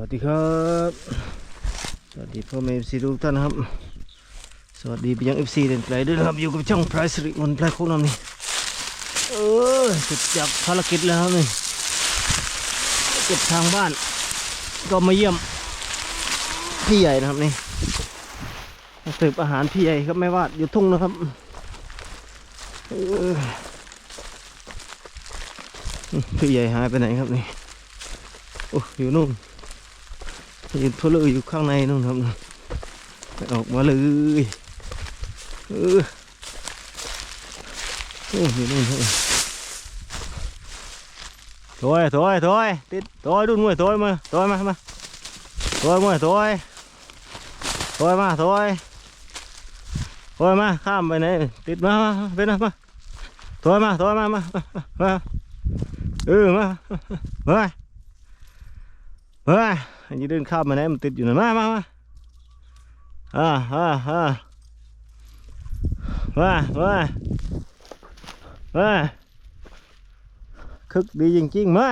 วัสดีครับ สวัสดีพ่อแม่เอฟซีทุกท่านครับ สวัสดีไปยังเอฟซีเด่นไกลด้วยนะครับ อยู่กับช่องพรสิริมนไพรโคน้ำนี่เออจุดจับภารกิจแล้วครับนี่เก็บทางบ้าน ก็มาเยี่ยมพี่ใหญ่นะครับนี่มาเสิร์ฟอาหารพี่ใหญ่ครับไม่วาดอยู่ทุ่งนะครับออพี่ใหญ่หายไปไหนครับนี่ โอ้อยู่นู่น ยืนทุลุยอยู่ข้างในนู่นครับไม่ออกมาเลยเออโอ้ยู่นู่นครับถอยถอยถอยติดถอยดุนมวยถอยมาถอยมามาถอยมวยถอยถอยมาถอยถอยมาข้ามไปไหนติดมามาไปนะมาถอยมาถอยมามามาเออมามา เฮ้ยอันนี้เดินข้ามมาไหนมันติดอยู่นะมามามาอ่าอ่าอ่ามามามาคึกดีจริงๆมา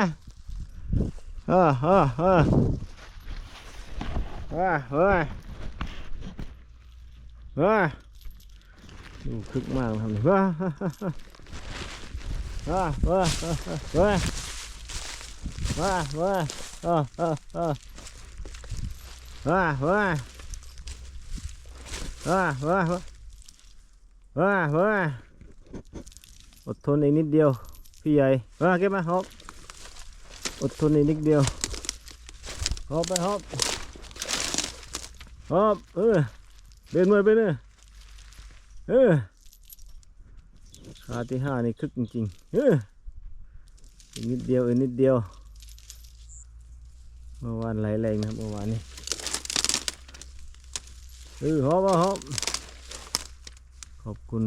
อ่าอ่าอ่ามามามาดูคึกมากทำเลยมามามามามามา เออเออเออว้าว้าว้าว้าว้าว้าอดทนอีกนิดเดียว พี่ใหญ่มาเก็บมาฮอบอดทนอีกนิดเดียวฮอบไปฮอบฮอบเออเดินมาไปเนอะเออขาที่ห้านี่คึกจริงๆเอออีกนิดเดียวอีกนิดเดียว เมื่อวานไหลแรงนะครับเมื่อวานนี้เออฮอบฮอบขอบคุณ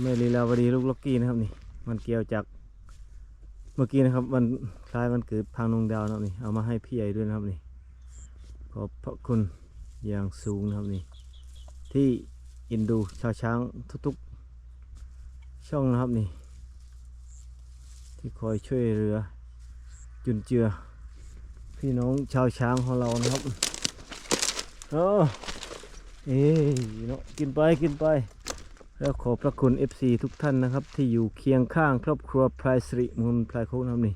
แม่ลีลาวดีลูกล็อกกี้นะครับนี่มันเกี่ยวจากเมื่อกี้นะครับมันคล้ายมันเกิดพังนงดาวนะครับนี่เอามาให้พี่ใหญ่ด้วยนะครับนี่ขอบพระคุณอย่างสูงนะครับนี่ที่อินดูชาวช้างทุกๆ ช่องนะครับนี่ ที่คอยช่วยเหลือ จุนเจือ พี่น้องชาวช้างของเรานะครับเออเอ้ยเนาะกินไปกินไป แล้วขอพระคุณ FC ทุกท่านนะครับ ที่อยู่เคียงข้างครอบครัวพลายสิริมุนพลายโคกนะครับนี่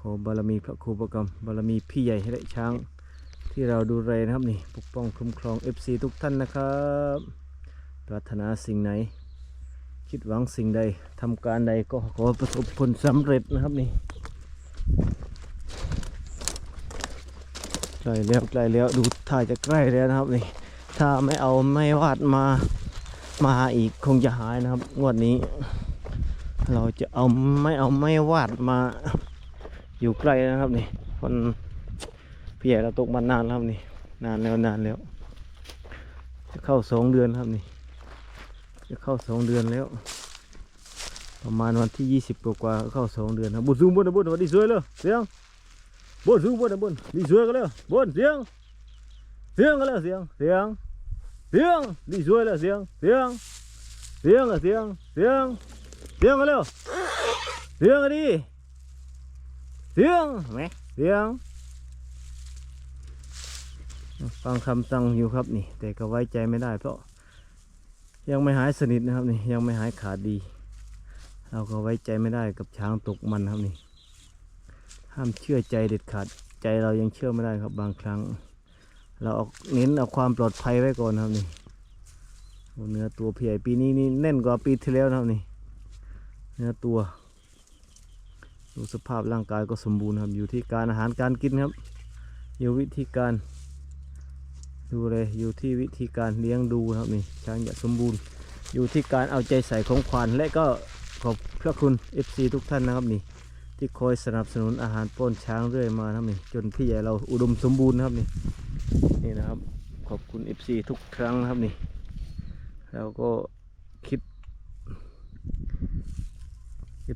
ขอบารมีพระครูประกรรมบารมีพี่ใหญ่ให้ได้ช้าง ที่เราดูแลนะครับนี่ปกป้องคุ้มครอง FC ทุกท่านนะครับ ปรารถนาสิ่งไหน คิดหวังสิ่งใดทำการใดก็ขอประสบผลสำเร็จนะครับนี่ใกล้แล้วใกล้แล้วดูถ่ายจะใกล้แล้วนะครับนี่ ถ้าไม่เอาไม่วาดมามาอีกคงจะหายนะครับงวดนี้ เราจะเอาไม่เอาไม่วาดมา อยู่ใกล้นะครับนี่คนพี่ใหญ่เราตกมานานแล้วครับนี่ นานแล้วนานแล้ว จะเข้าสองเดือนครับนี่ จะเข้าสองเดือนแล้ว ประมาณวันที่ยี่สิบกว่าๆก็เข้าสองเดือนครับบุญสูงบุญนะบุญวันดีสวยเลยเสียงบุญสูงบุญนะบุญดีสวยกันเลยบุญเสียงเสียงกันเลยเสียงเสียงเสียงดีสวยเลยเสียงเสียงเสียงอะเสียงเสียงเสียงกันเลยเสียงกันดีเสียงไหมเสียงฟังคำสั่งอยู่ครับนี่ แต่ก็ไว้ใจไม่ได้เพราะ ยังไม่หายสนิทนะครับนี่ยังไม่หายขาดดี เราก็ไว้ใจไม่ได้กับช้างตกมันครับนี่ห้ามเชื่อใจเด็ดขาดใจเรายังเชื่อไม่ได้ครับบางครั้ง เราเอาเน้นเอาความปลอดภัยไว้ก่อนครับนี่เนื้อตัวเพี่ใหญ่ปีนี้นี่แน่นกว่าปีที่แล้วนะครับนี่เนื้อตัวดูสภาพร่างกายก็สมบูรณ์ครับอยู่ที่การอาหารการกินครับอยู่วิธีการ ดูเลยอยู่ที่วิธีการเลี้ยงดูนะครับนี่ช้างจะสมบูรณ์ อยู่ที่การเอาใจใส่ของขวัญและก็ขอบพระคุณ FC ทุกท่านนะครับนี่ที่คอยสนับสนุนอาหารป้อนช้างเรื่อยมานะครับนี่จนพี่ใหญ่เราอุดมสมบูรณ์นะครับนี่นี่นะครับขอบคุณ FC ทุกครั้งนะครับนี่แล้วก็คิด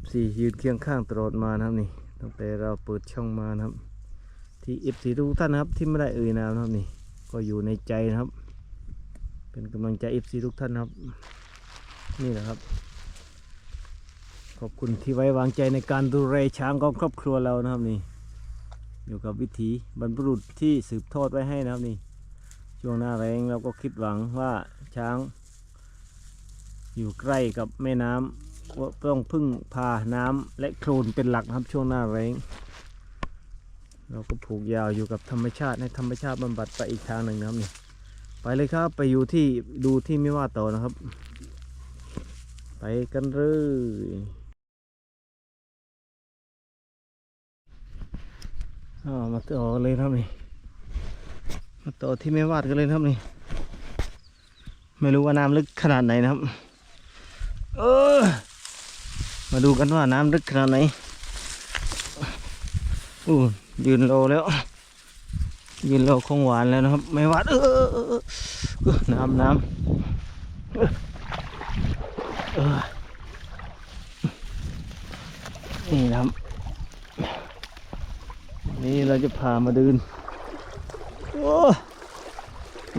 FC ยืนเคียงข้างตลอดมานะครับนี่ตั้งแต่เราเปิดช่องมานะครับที่ FC ทุกท่านนะครับที่ไม่ได้เอ่ยนามนะครับนี่ ก็อยู่ในใจนะครับ เป็นกำลังใจ FC ทุกท่านครับ นี่แหละครับ ขอบคุณที่ไว้วางใจในการดูแลช้างของครอบครัวเรานะครับนี่ อยู่กับวิถีบรรพบุรุษที่สืบทอดไว้ให้นะครับนี่ ช่วงหน้าแรงเราก็คิดหวังว่าช้าง อยู่ใกล้กับแม่น้ำว่าต้องพึ่งพาน้ำและโคลนเป็นหลักครับช่วงหน้าแรง เราก็ผูกยาวอยู่กับธรรมชาติให้ธรรมชาติบำบัดไปอีกทางหนึ่งนะครับนี่ไปเลยครับไปอยู่ที่ดูที่ไม่ว่าต่อนะครับ ไปกันเลยอามาต่อเลยครับนี่มาต่อที่ไม่วาดกันเลยครับนี่ ไม่รู้ว่าน้ำลึกขนาดไหนนะครับ เออ มาดูกันว่าน้ำลึกขนาดไหนอู้ ยืนโลแล้ว ยืนโลคงหวานแล้วนะครับ ไม่วาดเออเออเออเออน้ำน้ำเออนี่นะครับ นี่เราจะพามาเดินโอ้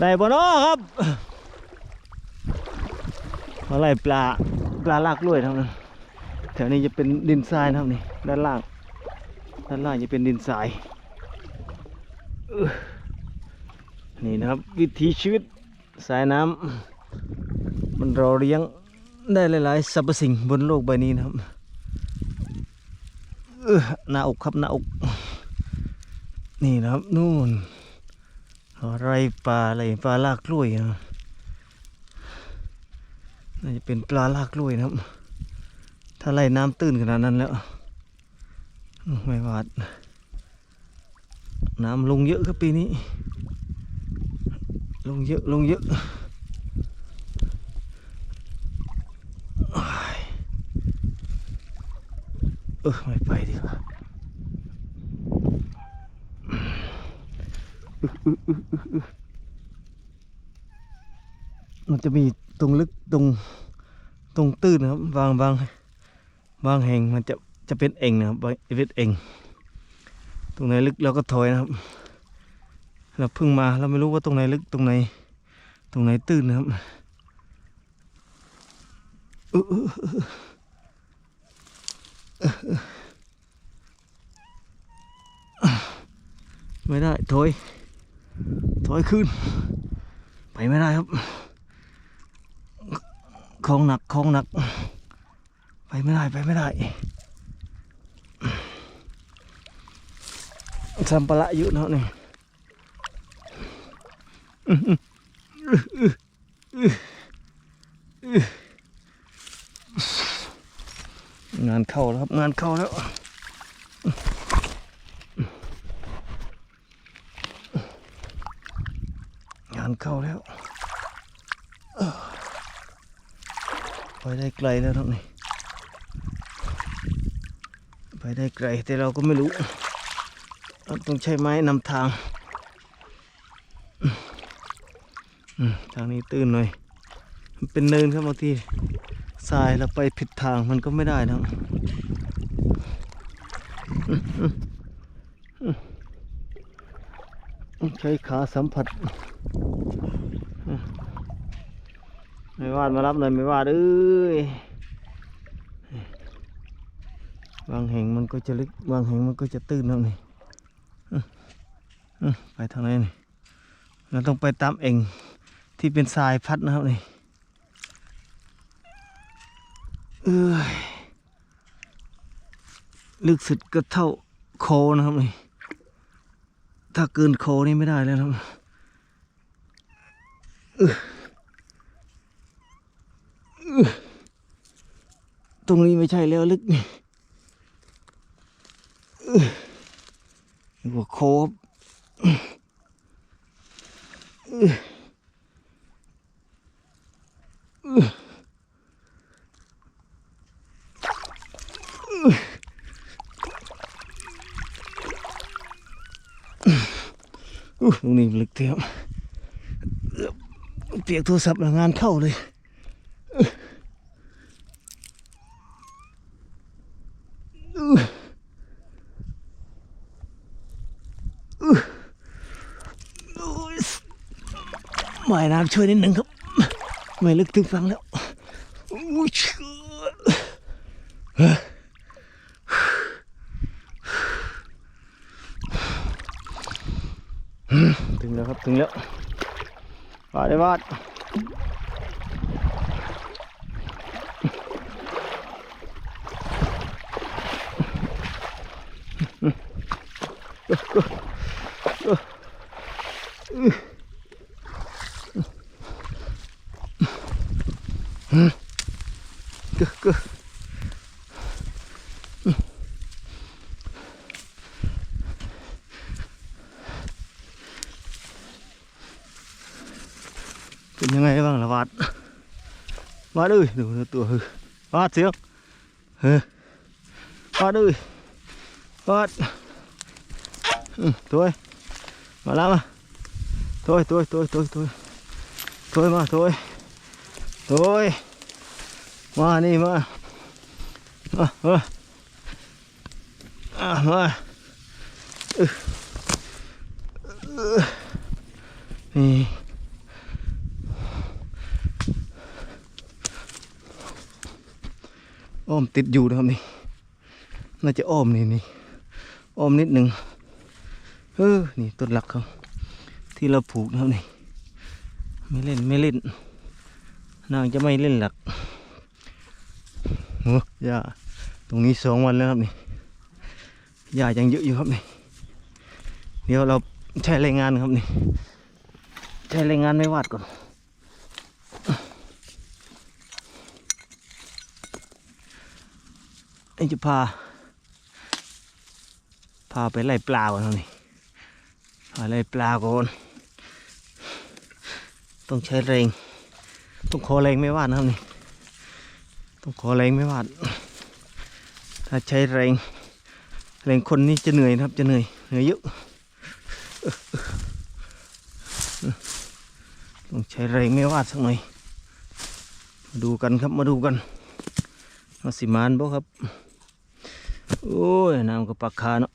ได้ปะเนาะครับอะไรปลาปลาลากล้วยทั้งนั้นแถวนี้จะเป็นดินทรายนะครับนี่ด้านล่าง ด้านล่างจะเป็นดินทรายนี่นะครับ วิถีชีวิตสายน้ำมันรอเลี้ยงได้หลายๆสรรพสิ่งบนโลกใบนี้นะครับหน้าอกครับหน้าอก นี่นะครับนู่นอะไรปลาอะไรปลาลากกล้วยนะน่าจะเป็นปลาลากกล้วยนะครับ ถ้าไล่น้ำตื้นขนาดนั้นแล้ว ไม่วาด น้ำลงเยอะครับปีนี้ ลงเยอะ ลงเยอะเออไม่ไปดีกว่ามันจะมีตรงลึกตรงตรงตื้นนะครับ บางบางบางแห่งมันจะ จะเป็นเองนะครับเป็นเอง ตรงไหนลึกเราก็ถอยนะครับ เราเพิ่งมาเราไม่รู้ว่าตรงไหนลึกตรงไหน ตรงไหนตื้นนะครับไม่ได้ถอยถอยขึ้น ไปไม่ได้ครับของหนักของหนัก ไปไม่ได้ไปไม่ได้ สัมปะระเยอะแล้วนี่งานเข้าแล้วครับ งานเข้าแล้วงานเข้าแล้วไปได้ไกลแล้วทั้งนี้ไปได้ไกลแต่เราก็ไม่รู้ เราต้องใช้ไม้นำทางทางนี้ตื้นหน่อยมันเป็นเนินครับบางทีทรายเราไปผิดทางมันก็ไม่ได้นะใช้ขาสัมผัสไม่วาดมารับหน่อยไม่วาดเอ้ยบางแห่งมันก็จะลึกบางแห่งมันก็จะตื้นแล้วนี่อื้ออื้อ ไปทางไหนนี่เราต้องไปตามเองที่เป็นทรายพัดนะครับนี่เอ้ยลึกสุดก็เท่าโคนะครับนี่ถ้าเกินโคนี่ไม่ได้แล้วนะครับตรงนี้ไม่ใช่แล้วลึกนี่หัวโคบ อื้ออื้ออู้ตรงนี้ลึกเทียบเปียกโทรศัพท์แล้วงานเข้าเลย โอ้ยหมาย น้ำช่วยนิดหนึ่งครับ ไม่ลึกถึงฟังแล้วโอ้ยเชื่อถึงแล้วครับถึงแล้ววาดได้วาดกึ กกึกเป็นยังไงบ้างละวาดวาดเอ้ยดูดูตัวเฮ้ยว มตัวเอ้ยมามามาเอ้ยตัวเอ้ยมานี่มามามาอะมาอึ๊ะอึ๊ะนี่อ้อมติดอยู่นะครับนี่ น่าจะอ้อมนี่นี่อ้อมนิดหนึ่งเออนี่ต้นหลักเขาที่เราผูกนะครับนี่ ไม่เล่นไม่เล่นนางจะไม่เล่นหลัก โอ้ยาตรงนี้สองวันแล้วครับนี่ยายังเยอะอยู่ครับนี่เดี๋ยวเราใช้แรงงานครับนี่ใช้แรงงานไม่วาดก่อนเอ็งจะพา พาไปไล่ปลาก่อนครับนี่พาไล่ปลาก่อนต้องใช้แรงต้องขอแรงไม่วาดนะครับนี่ ต้องขอแรงไม่วาด ถ้าใช้แรง แรงคนนี่จะเหนื่อยนะครับ จะเหนื่อย เหนื่อยเยอะ ต้องใช้แรงไม่วาดสักหน่อย มาดูกันครับ มาดูกันมาสิมานบ่ครับ โอ้ย น้ำก็ปักคาเนาะ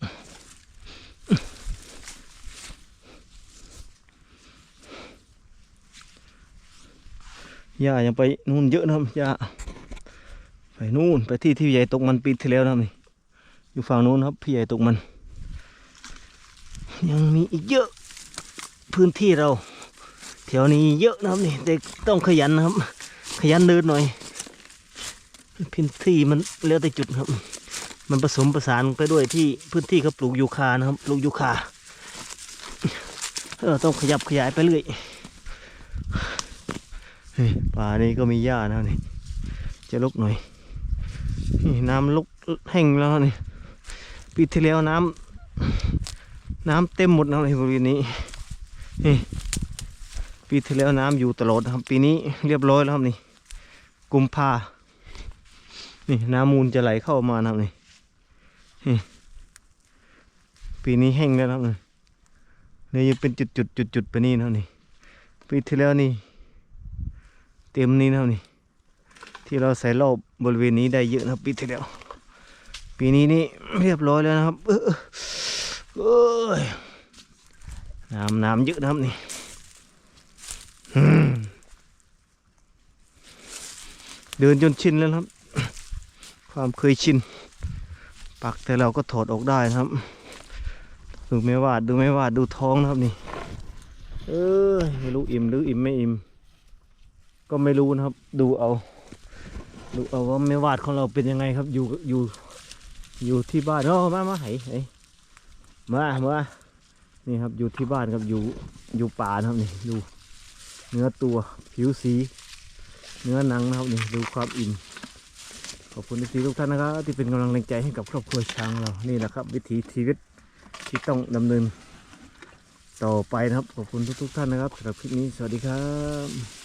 หญ้ายังไปนู่นเยอะนะครับหญ้า นู่นไปที่ที่ใหญ่ตกมันปีที่แล้วนะครับนี่อยู่ฝั่งนู้นครับพี่ใหญ่ตกมัน ยังมีอีกเยอะพื้นที่เราแถวนี้เยอะนะครับนี่แต่ต้องขยันนะครับ ขยันเดินหน่อยพื้นที่มันแล้วแต่จุดครับ มันผสมประสานไปด้วยที่พื้นที่เขาปลูกยูคานะครับปลูกยูคาเออต้องขยับขยายไปเรื่อยป่านี้ก็มีหญ้านะนี่จะลกหน่อย นี่น้ำลุกแห้งแล้วนี่ปีที่แล้วน้ำน้ำเต็มหมดแล้วในบริเวณนี้นี่ปีที่แล้วน้ำอยู่ตลอดนะครับปีนี้เรียบร้อยแล้วครับนี่กุมภานี่น้ำมูลจะไหลเข้ามานะครับนี่นี่ปีนี้แห้งแล้วนะครับนี่เนี่ยยังเป็นจุดจุดจุดจุดๆไปนี่นะครับนี่ปีที่แล้วนี่ เต็มนี่นะครับนี่ที่เราใส่รอบ บริเวณนี้ได้เยอะนะครับปีที่แล้วปีนี้นี่เรียบร้อยแล้วนะครับเออเอยน้ำน้ำเยอะนะครับนี่เดินจนชินแล้วครับ ความเคยชิน ปักแต่เราก็ถอดออกได้นะครับ ดูไม่วาดดูไม่วาดดูท้องนะครับนี่ เออไม่รู้อิ่มหรืออิ่มไม่อิ่ม ก็ไม่รู้นะครับ ดูเอา ดูเอาว่าไม่วาดของเราเป็นยังไงครับ อยู่อยู่อยู่ที่บ้านเนาะมามาไหไหมามานี่ครับอยู่ที่บ้านครับอยู่อยู่ป่านะครับนี่ดูเนื้อตัวผิวสี เนื้อหนังนะครับนี่ดูความอิ่มขอบคุณที่ทุกท่านนะครับ ที่เป็นกำลังแรงใจให้กับครอบครัวช้างเรานี่แหละครับ วิถีชีวิตที่ต้องดำเนินต่อไปนะครับ ขอบคุณทุก ๆ ท่านนะครับสำหรับคลิปนี้สวัสดีครับ